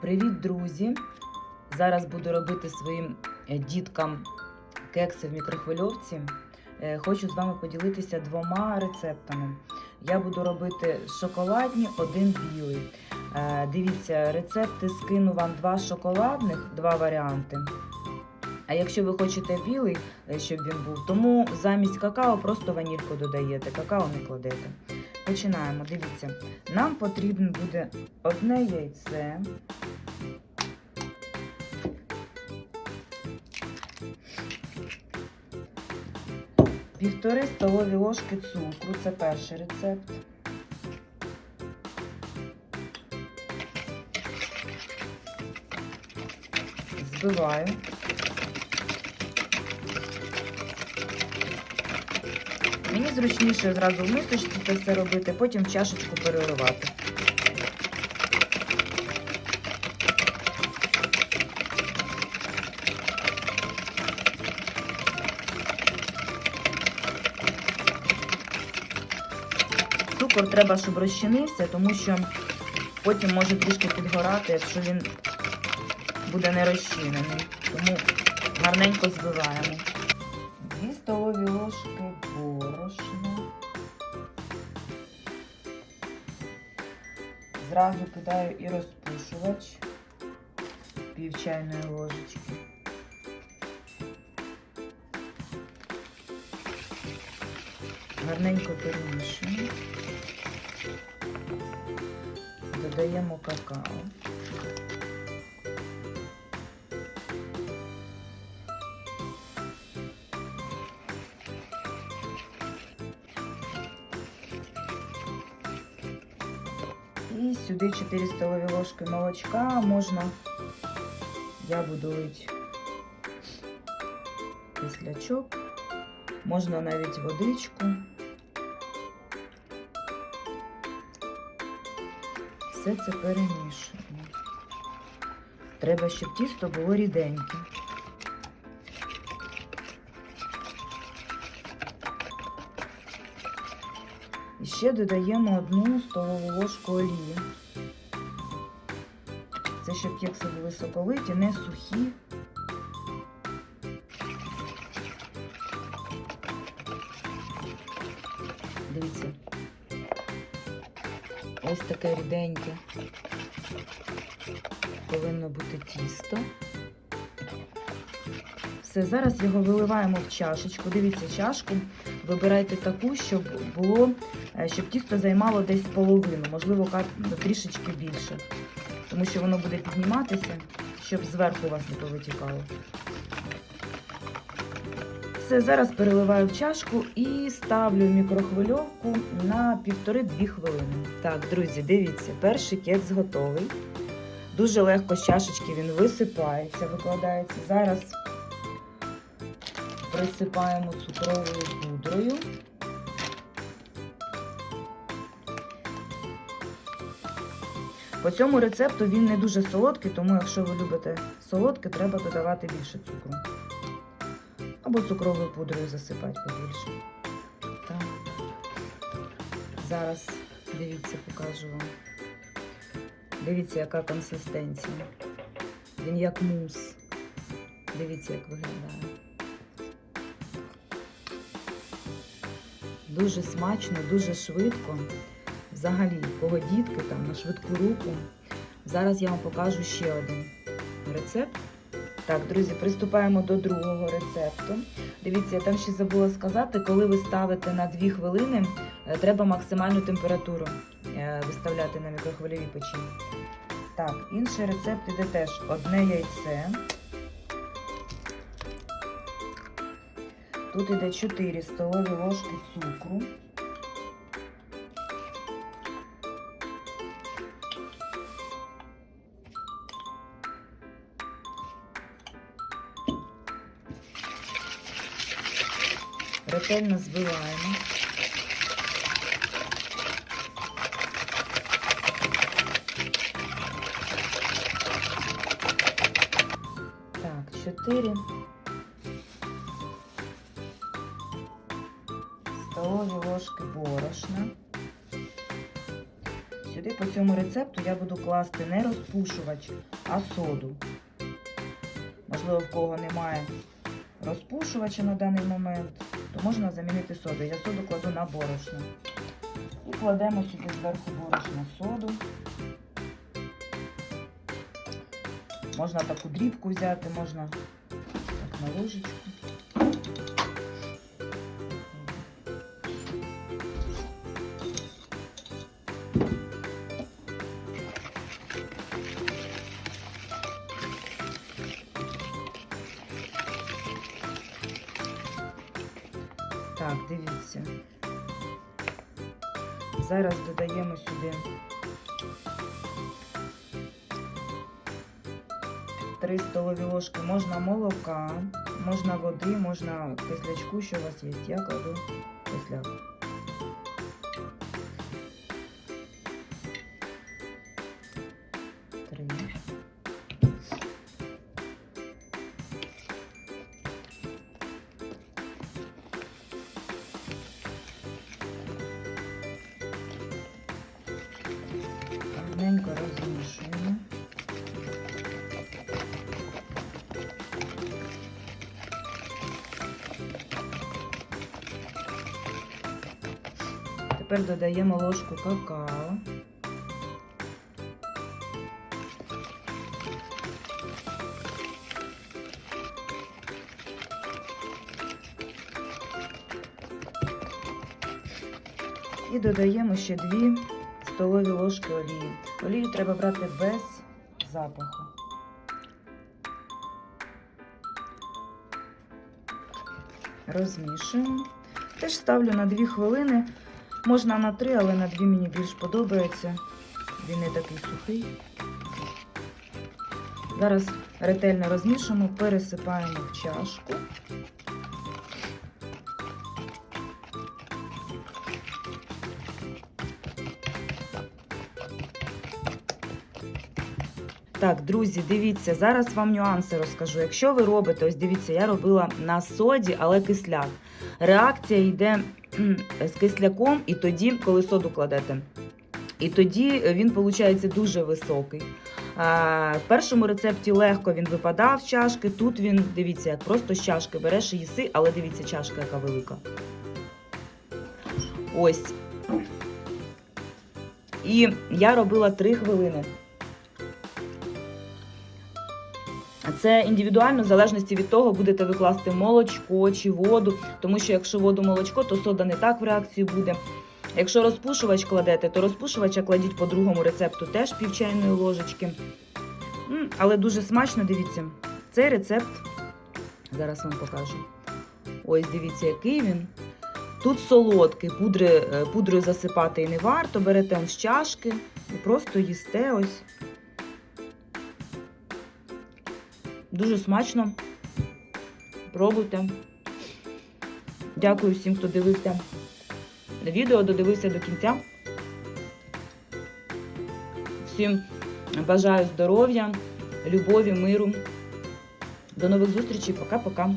Привіт, друзі! Зараз буду робити своїм е, діткам кекси в мікрохвильовці. Е, Хочу з вами поділитися двома рецептами. Я буду робити шоколадні, один білий. Е, Дивіться, рецепти скину вам два шоколадних, два варіанти. А якщо ви хочете білий, щоб він був, тому замість какао просто ванільку додаєте, какао не кладете. Починаємо. Дивіться, нам потрібно буде одне яйце. Півтори столові ложки цукру, це перший рецепт. Збиваю. Мені зручніше зразу в мисочці це все робити, потім в чашечку переливати. Цукор треба, щоб розчинився, тому що потім може трішки підгорати, якщо він буде не розчинений. Тому гарненько збиваємо. Зразу кидаю і розпушувач пів чайної ложечки. Гарненько перемішуємо. Додаємо какао. Сюди 4 столові ложки молочка можна. Я буду лить кислячок, можна навіть водичку. Все це перемішуємо. Треба, щоб тісто було ріденьке. І ще додаємо одну столову ложку олії. Це щоб кекси були соковиті, не сухі. Дивіться. Ось таке ріденьке. Повинно бути тісто. Все, зараз його виливаємо в чашечку. Дивіться, чашку вибирайте таку, щоб було, е, щоб тісто займало десь половину, можливо, трішечки більше. Тому що воно буде підніматися, щоб зверху у вас не повитікало. Все, зараз переливаю в чашку і ставлю мікрохвильовку на півтори-дві хвилини. Так, друзі, дивіться, перший кекс готовий. Дуже легко з чашечки він висипається, викладається. Зараз присипаємо цукровою пудрою. По цьому рецепту він не дуже солодкий, тому якщо ви любите солодке, треба додавати більше цукру. Або цукровою пудрою засипати побільше. Так. Зараз дивіться, покажу вам. Дивіться, яка консистенція. Він як мус. Дивіться, як виглядає. Дуже смачно, дуже швидко. Взагалі, кого дітки там на швидку руку. Зараз я вам покажу ще один рецепт. Так, друзі, приступаємо до другого рецепту. Дивіться, я там ще забула сказати, коли ви ставите на 2 хвилини, е, треба максимальну температуру е, виставляти на мікрохвильовій печі. Так, інший рецепт іде теж одне яйце. Тут іде 4 столові ложки цукру. Ретельно збиваємо. Так, 4 столові ложки борошна. Сюди. По цьому рецепту я буду класти не розпушувач, а соду. Можливо, в кого немає розпушувача на даний момент, то можна замінити соду. Я соду кладу на борошно. І кладемо сюди зверху борошно соду. Можна таку дрібку взяти, можна так на ложечку. Дивіться. Зараз додаємо сюди 3 столові ложки. Можна молока, можна води, можна кислячку, що у вас є. Я кладу кисляк. Гарненько розмішуємо. Тепер додаємо ложку какао. І додаємо ще 2 столові ложки олії. Олію треба брати без запаху. Розмішуємо. Теж ставлю на 2 хвилини. Можна на 3, але на 2 мені більш подобається. Він не такий сухий. Зараз ретельно розмішуємо, пересипаємо в чашку. Так, друзі, дивіться, зараз вам нюанси розкажу. Якщо ви робите, ось дивіться, я робила на соді, але кисляк. Реакція йде з кисляком, і тоді, коли соду кладете. І тоді він виходить дуже високий. В першому рецепті легко він випадав з чашки. Тут він, дивіться, як просто з чашки береш і їси, але дивіться, чашка яка велика. Ось. І я робила 3 хвилини. А Це індивідуально, в залежності від того, будете ви класти молочко чи воду, тому що якщо воду молочко, то сода не так в реакції буде. Якщо розпушувач кладете, то розпушувача кладіть по другому рецепту теж пів чайної ложечки. Але дуже смачно, дивіться. Цей рецепт зараз вам покажу. Ось дивіться, який він. Тут солодкий, пудри, е, пудрою засипати і не варто. Берете з чашки і просто їсте ось. Дуже смачно. Пробуйте. Дякую всім, хто дивився відео, додивився до кінця. Всім бажаю здоров'я, любові, миру. До нових зустрічей. Пока-пока.